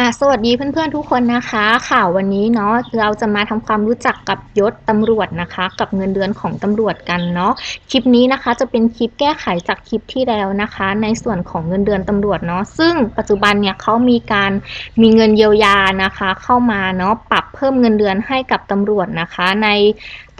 อะสวัสดีเพื่อนๆทุกคนนะคะ ข่าววันนี้เนาะเราจะมาทำความรู้จักกับยศตำรวจนะคะ กับเงินเดือนของตำรวจกันเนาะคลิปนี้นะคะจะเป็นคลิปแก้ไขจากคลิปที่แล้วนะคะ ในส่วนของเงินเดือนตำรวจเนาะซึ่งปัจจุบันเนี่ยเขามีการมีเงินเยียวยานะคะ เข้ามาเนาะปรับเพิ่มเงินเดือนให้กับตำรวจนะคะ ใน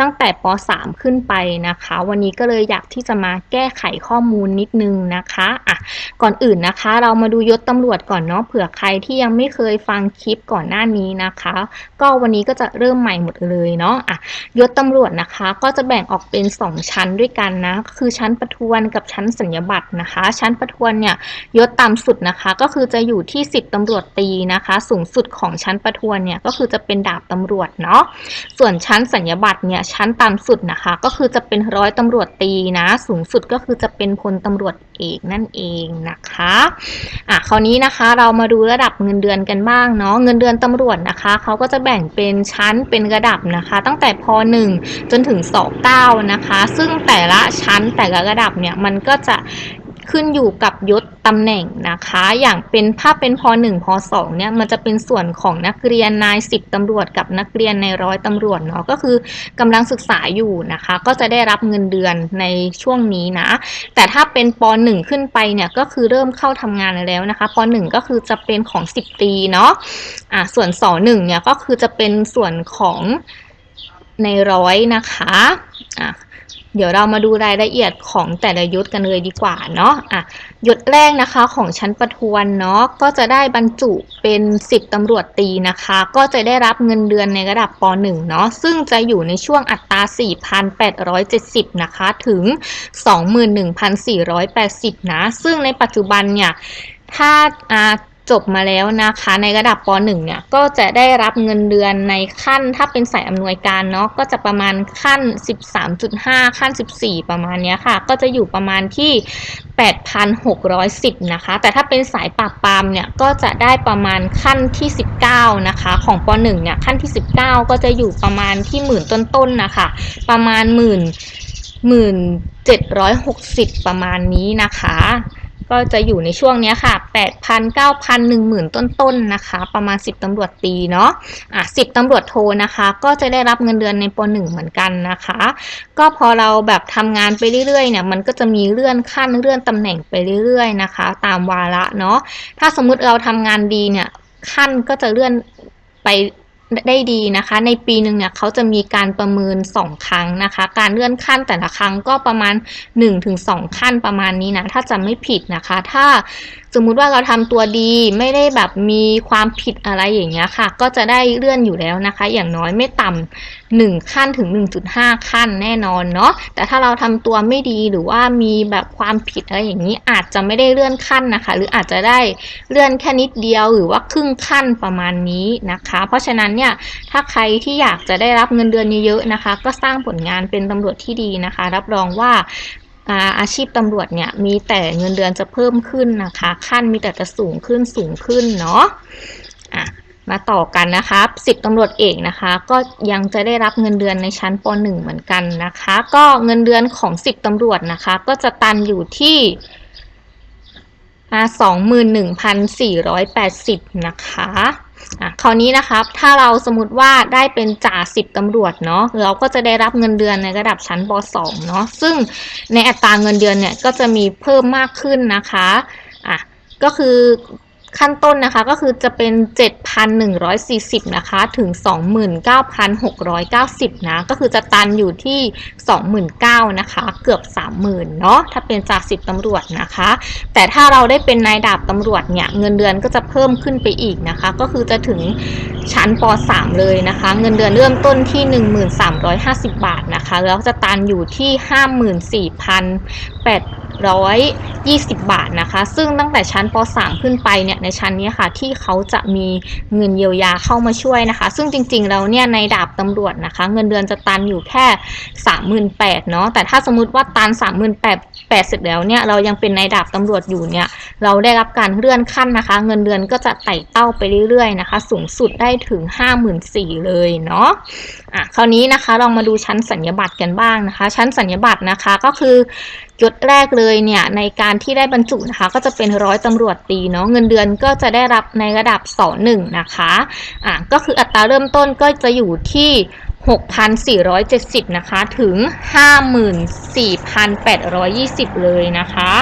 ตั้งแต่ป .3 ขึ้นไปนะคะ วันนี้ก็เลยอยากที่จะมาแก้ไขข้อมูลนิดนึงนะคะอะก่อนอื่นนะคะ เรามาดูยศตำรวจก่อนเนาะเผื่อใครที่ยังไม่เคยฟังคลิปก่อนหน้านี้นะคะ ก็วันนี้ก็จะเริ่มใหม่หมดเลยเนาะอะยศตำรวจนะคะ ก็จะแบ่งออกเป็น 2 ชั้นด้วยกันนะคือชั้นประทวนกับชั้นสัญญบัตรนะคะ ชั้นประทวนเนี่ยยศต่ำสุดนะคะ ก็คือจะอยู่ที่สิบตำรวจตีนะคะ สูงสุดของชั้นประทวนเนี่ยก็คือจะเป็นดาบตำรวจเนาะส่วนชั้นสัญญบัตรเนี่ยชั้นต่ำสุดนะคะ ก็คือจะเป็นร้อยตำรวจตีนะ สูงสุดก็คือจะเป็นพลตำรวจเอกนั่นเองนะคะอะคราวนี้นะคะเรามาดูระดับเงินเดือนกันบ้างเนาะเงินเดือนตำรวจนะคะเขาก็จะแบ่งเป็นชั้นเป็นระดับนะคะ ตั้งแต่พ .1 จนถึงส9นะคะ ซึ่งแต่ละชั้นแต่ละระดับเนี่ยมันก็จะ ขึ้นอยู่กับยศตำแหน่งนะคะ อย่างเป็นถ้าเป็นพ .1 พ .2 เนี่ยมันจะเป็นส่วนของนักเรียนนายสิบตำรวจกับนักเรียนในร้อยตำรวจเนาะก็คือกำลังศึกษาอยู่นะคะ ก็จะได้รับเงินเดือนในช่วงนี้นะ แต่ถ้าเป็นป .1 ขึ้นไปเนี่ยก็คือเริ่มเข้าทำงานแล้วนะคะป .1 ก็คือจะเป็นของ 10ตีเนาะอ่าส่วนส .1 เนี่ยก็คือจะเป็นส่วนของในร้อยนะคะอะ เดี๋ยวเรามาดูรายละเอียดของแต่ละยศกันเลยดีกว่าเนาะอะยศแรกนะคะของชั้นประทวนเนาะก็จะได้บรรจุเป็น 10ตำรวจตีนะคะ ก็จะได้รับเงินเดือนในระดับป .1 เนาะซึ่งจะอยู่ในช่วงอัตรา 4,870 นะคะถึง 21,480 นะ ซึ่งในปัจจุบันเนี่ยถ้าอ่า จบมาแล้วนะคะ ในระดับป .1 เนี่ยก็จะได้รับเงินเดือนในขั้นถ้าเป็นสายอำนวยการเนาะก็จะประมาณขั้น 13.5 ขั้น 14 ประมาณนี้ค่ะ ก็จะอยู่ประมาณที่ 8,610 นะคะ แต่ถ้าเป็นสายปราบปรามเนี่ยก็จะได้ประมาณขั้นที่ 19 นะคะ ของป .1 เนี่ยขั้นที่ 19 ก็จะอยู่ประมาณที่หมื่นต้นๆนนะคะ ประมาณหมื่นหมื่นเจ็ดร้อยหกสิบประมาณนี้นะคะ ก็จะอยู่ในช่วงนี้ค่ะ 8,000 9,000 10,000 ต้นๆนะคะ ประมาณ 10ตำรวจตีเนาะ อะ10ตำรวจโทนะคะ ก็จะได้รับเงินเดือนในป .1 เหมือนกันนะคะ ก็พอเราแบบทำงานไปเรื่อยๆ เนี่ย มันก็จะมีเลื่อนขั้นเลื่อนตำแหน่งไปเรื่อยๆ นะคะ ตามวาระเนาะ ถ้าสมมุติเราทำงานดีเนี่ย ขั้นก็จะเลื่อนไป ได้ดีนะคะ ในปีหนึ่งเนี่ยเขาจะมีการประเมิน 2 ครั้งนะคะ การเลื่อนขั้นแต่ละครั้งก็ประมาณ 1-2 ขั้นประมาณนี้นะ ถ้าจำไม่ผิดนะคะ ถ้าสมมุติว่าเราทำตัวดีไม่ได้แบบมีความผิดอะไรอย่างเงี้ยค่ะ ก็จะได้เลื่อนอยู่แล้วนะคะ อย่างน้อยไม่ต่ำหนึ่งขั้นถึง 1.5 ขั้นแน่นอนเนาะแต่ถ้าเราทำตัวไม่ดีหรือว่ามีแบบความผิดอะไรอย่างนี้อาจจะไม่ได้เลื่อนขั้นนะคะ หรืออาจจะได้เลื่อนแค่นิดเดียวหรือว่าครึ่งขั้นประมาณนี้นะคะ เพราะฉะนั้นเนี่ยถ้าใครที่อยากจะได้รับเงินเดือนเยอะๆนะคะ ก็สร้างผลงานเป็นตำรวจที่ดีนะคะ รับรองว่าอาชีพตำรวจเนี่ยมีแต่เงินเดือนจะเพิ่มขึ้นนะคะ ขั้นมีแต่จะสูงขึ้นสูงขึ้นเนาะะมาต่อกันนะคะสิบตำรวจเอกนะคะ ก็ยังจะได้รับเงินเดือนในชั้นป .1 เหมือนกันนะคะ ก็เงินเดือนของสิบตำรวจนะคะ ก็จะตันอยู่ที่สองหมื่นหนึ่งพันสี่ร้อยแปดสิบนะคะ อะคราวนี้นะครับ ถ้าเราสมมติว่าได้เป็นจ่าสิบตำรวจเนาะเราก็จะได้รับเงินเดือนในระดับชั้นป .2 เนาะซึ่งในอัตราเงินเดือนเนี่ยก็จะมีเพิ่มมากขึ้นนะคะอะก็คือ ขั้นต้นนะคะก็คือจะเป็น 7,140 นะคะ ถึง 29,690 นะ ก็คือจะตันอยู่ที่ 29,000 นะคะ เกือบ 30,000 เนาะถ้าเป็นจาก 10ตำรวจนะคะ แต่ถ้าเราได้เป็นนายดาบตำรวจเนี่ยเงินเดือนก็จะเพิ่มขึ้นไปอีกนะคะ ก็คือจะถึงชั้นป .3 เลยนะคะ เงินเดือนเริ่มต้นที่ 1350 บาทนะคะ แล้วจะตันอยู่ที่ 54,800 20 บาทนะคะ ซึ่งตั้งแต่ชั้นป .3 ขึ้นไปเนี่ยในชั้นนี้ค่ะ ที่เขาจะมีเงินเยียวยาเข้ามาช่วยนะคะ ซึ่งจริงๆแล้วเนี่ยในดาบตำรวจนะคะ เงินเดือนจะตันอยู่แค่ 38,000เนาะแต่ถ้าสมมุติว่าตัน 38,000 8เสร็จแล้วเนี่ยเรายังเป็นนายดาบตำรวจอยู่เนี่ยเราได้รับการเลื่อนขั้นนะคะ เงินเดือนก็จะไต่เต้าไปเรื่อยๆนะคะ สูงสุดได้ถึง 54,000เลยเนาะอะคราวนี้นะคะลองมาดูชั้นสัญญบัตรกันบ้างนะคะ ชั้นสัญญบัตรนะคะก็คือยศแรกเลเลยเนี่ยในการที่ได้บรรจุนะคะ ก็จะเป็นร้อยตำรวจตรีเนาะเงินเดือนก็จะได้รับในระดับสหนึ่งนะคะอะก็คืออัตราเริ่มต้นก็จะอยู่ที่ 6,470 นะคะ ถึง 54,820 เลยนะคะ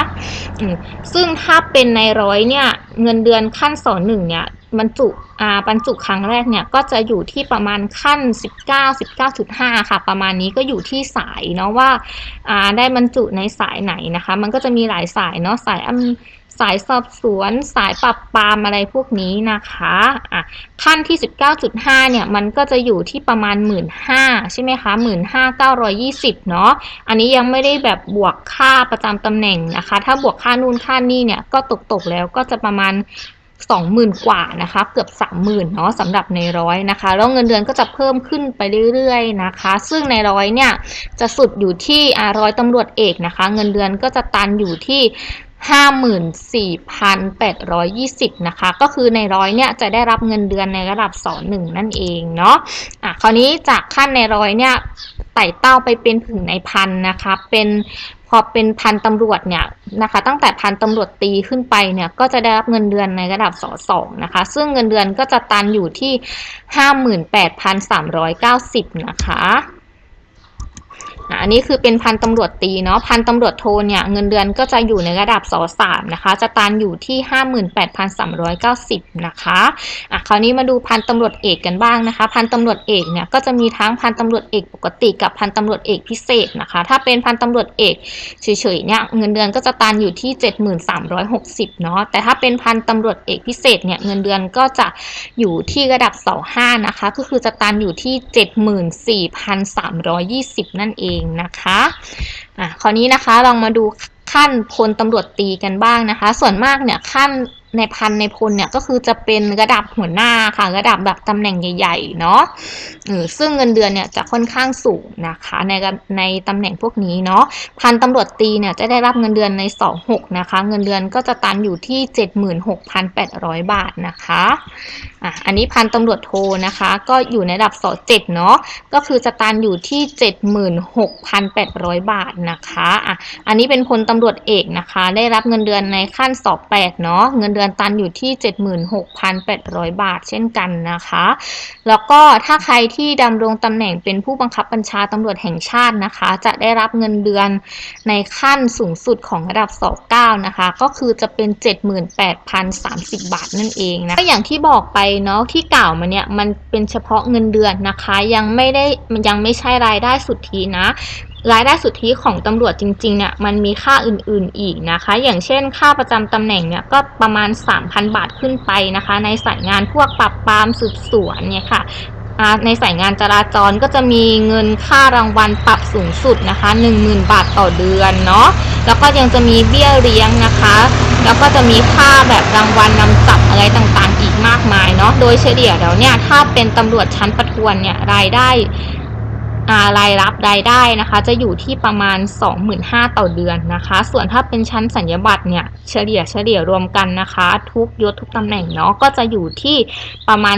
อืมซึ่งถ้าเป็นในร้อยเนี่ย เงินเดือนขั้นสอนหนึ่งเนี่ยบรรจุอ่าบรรจุครั้งแรกเนี่ย ก็จะอยู่ที่ประมาณขั้น 19 19.5 ค่ะ ประมาณนี้ก็อยู่ที่สายเนาะว่าอ่าได้บรรจุในสายไหนนะคะ มันก็จะมีหลายสายเนาะสายอ สายสอบสวนสายปรับปรามอะไรพวกนี้นะคะอะขั้นที่ 19.5 เนี่ย มันก็จะอยู่ที่ประมาณ 15,000ใช่ไหมคะ 15,920 เนาะอันนี้ยังไม่ได้แบบบวกค่าประจำตำแหน่งนะคะ ถ้าบวกค่านู่นค่านี่เนี่ย ก็ตกตกแล้วก็จะประมาณ20,000 กว่านะคะ เกือบ 30,000เนาะสำหรับในร้อยนะคะ แล้วเงินเดือนก็จะเพิ่มขึ้นไปเรื่อยๆนะคะ ซึ่งในร้อยเนี่ยจะสุดอยู่ที่ร้อยตำรวจเอกนะคะ เงินเดือนก็จะตันอยู่ที่ 54,820 นะคะ ก็คือในร้อยเนี่ยจะได้รับเงินเดือนในระดับสอหนึ่งนั่นเองเนาะอะคราวนี้จากขั้นในร้อยเนี่ยไต่เต้าไปเป็นถึงในพันนะคะ เป็นพอเป็นพันตำรวจเนี่ยนะคะ ตั้งแต่พันตำรวจตีขึ้นไปเนี่ยก็จะได้รับเงินเดือนในระดับสอสองนะคะ ซึ่งเงินเดือนก็จะตันอยู่ที่ 58,390 นะคะ อันนี้คือเป็นพันตำรวจตีเนาะพันตำรวจโทเนี่ยเงินเดือนก็จะอยู่ในระดับสสามนะคะ จะตันอยู่ที่ 58,390 นะคะอะคราวนี้มาดูพันตำรวจเอกกันบ้างนะคะ พันตำรวจเอกเนี่ยก็จะมีทั้งพันตำรวจเอกปกติกับพันตำรวจเอกพิเศษนะคะ ถ้าเป็นพันตำรวจเอกเฉยๆเนี่ยเงินเดือนก็จะตันอยู่ที่ 7360 เนาะแต่ถ้าเป็นพันตำรวจเอกพิเศษเนี่ยเงินเดือนก็จะอยู่ที่ระดับเสาห้านะคะ ก็คือจะตันอยู่ที่ 74,320 นั่นเองนะคะอะคราวนี้นะคะลองมาดูขั้นพลตำรวจตีกันบ้างนะคะ ส่วนมากเนี่ยขั้นในพันในพลเนี่ยก็คือจะเป็นระดับหัวหน้าค่ะ ระดับแบบตำแหน่งใหญ่ๆเนาะซึ่งเงินเดือนเนี่ยจะค่อนข้างสูงนะคะ ในในตำแหน่งพวกนี้เนาะพันตำรวจตีเนี่ยจะได้รับเงินเดือนใน 26 นะคะ เงินเดือนก็จะตันอยู่ที่ 76,800 บาทนะคะ อะอันนี้พันตำรวจโทนะคะ ก็อยู่ในระดับสอเจ็ดเนาะก็คือจะตันอยู่ที่76,800บาทนะคะอะอันนี้เป็นพลตำรวจเอกนะคะ ได้รับเงินเดือนในขั้นสอบแปดเนาะเงินเดือนตันอยู่ที่76,800บาท เช่นกันนะคะ แล้วก็ถ้าใครที่ดำรงตำแหน่งเป็นผู้บังคับบัญชาตำรวจแห่งชาตินะคะ จะได้รับเงินเดือนในขั้นสูงสุดของระดับสอบ9นะคะ ก็คือจะเป็น78,030บาทนั่นเองนะก็อย่างที่บอกไปเนาะที่กล่าวมาเนี่ยมันเป็นเฉพาะเงินเดือนนะคะ ยังไม่ได้มันยังไม่ใช่รายได้สุทธินะรายได้สุทธิของตำรวจจริงๆเนี่ยมันมีค่าอื่นๆอีกนะคะ อย่างเช่น ค่าประจำตำแหน่งเนี่ยก็ประมาณ 3,000 บาทขึ้นไปนะคะ ในสายงานพวกปรับปรามสืบสวนเนี่ยค่ะในสายงานจราจรก็จะมีเงินค่ารางวัลปรับสูงสุดนะคะ 10,000 บาทต่อเดือนเนาะแล้วก็ยังจะมีเบี้ยเลี้ยงนะคะ แล้วก็จะมีค่าแบบรางวัลนำจับอะไรต่างๆ อีกมากมายเนาะ โดยเฉลี่ยแล้วเนี่ยถ้าเป็นตำรวจชั้นประทวนเนี่ยรายได้อ่ารายรับรายได้นะคะ จะอยู่ที่ประมาณ 25,000ต่อเดือนนะคะ ส่วนถ้าเป็นชั้นสัญญบัตรเนี่ยเฉลี่ยเฉลี่ยรวมกันนะคะ ทุกยศทุกตำแหน่งเนาะก็จะอยู่ที่ประมาณ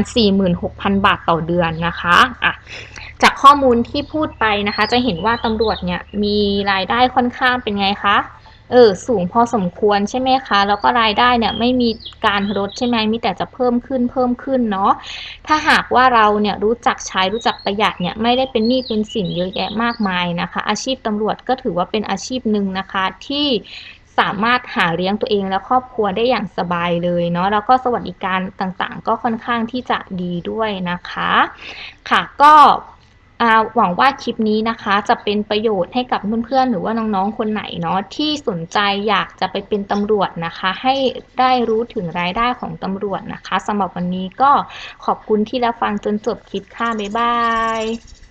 46,000 บาทต่อเดือนนะคะอะจากข้อมูลที่พูดไปนะคะ จะเห็นว่าตำรวจเนี่ยมีรายได้ค่อนข้างเป็นไงคะ เออสูงพอสมควรใช่ไหมคะ แล้วก็รายได้เนี่ยไม่มีการลดใช่ไหมมีแต่จะเพิ่มขึ้นเพิ่มขึ้นเนาะถ้าหากว่าเราเนี่ยรู้จักใช้รู้จักประหยัดเนี่ยไม่ได้เป็นหนี้เป็นสินเยอะแยะมากมายนะคะ อาชีพตำรวจก็ถือว่าเป็นอาชีพหนึ่งนะคะที่สามารถหาเลี้ยงตัวเองและครอบครัวได้อย่างสบายเลยเนาะแล้วก็สวัสดิการต่างๆ ก็ค่อนข้างที่จะดีด้วยนะคะ ค่ะก็ หวังว่าคลิปนี้นะคะ จะเป็นประโยชน์ให้กับเพื่อนๆหรือว่าน้องๆคนไหนเนาะที่สนใจอยากจะไปเป็นตำรวจนะคะ ให้ได้รู้ถึงรายได้ของตำรวจนะคะสำหรับวันนี้ก็ขอบคุณที่รับฟังจนจบคลิปค่ะบ๊ายบาย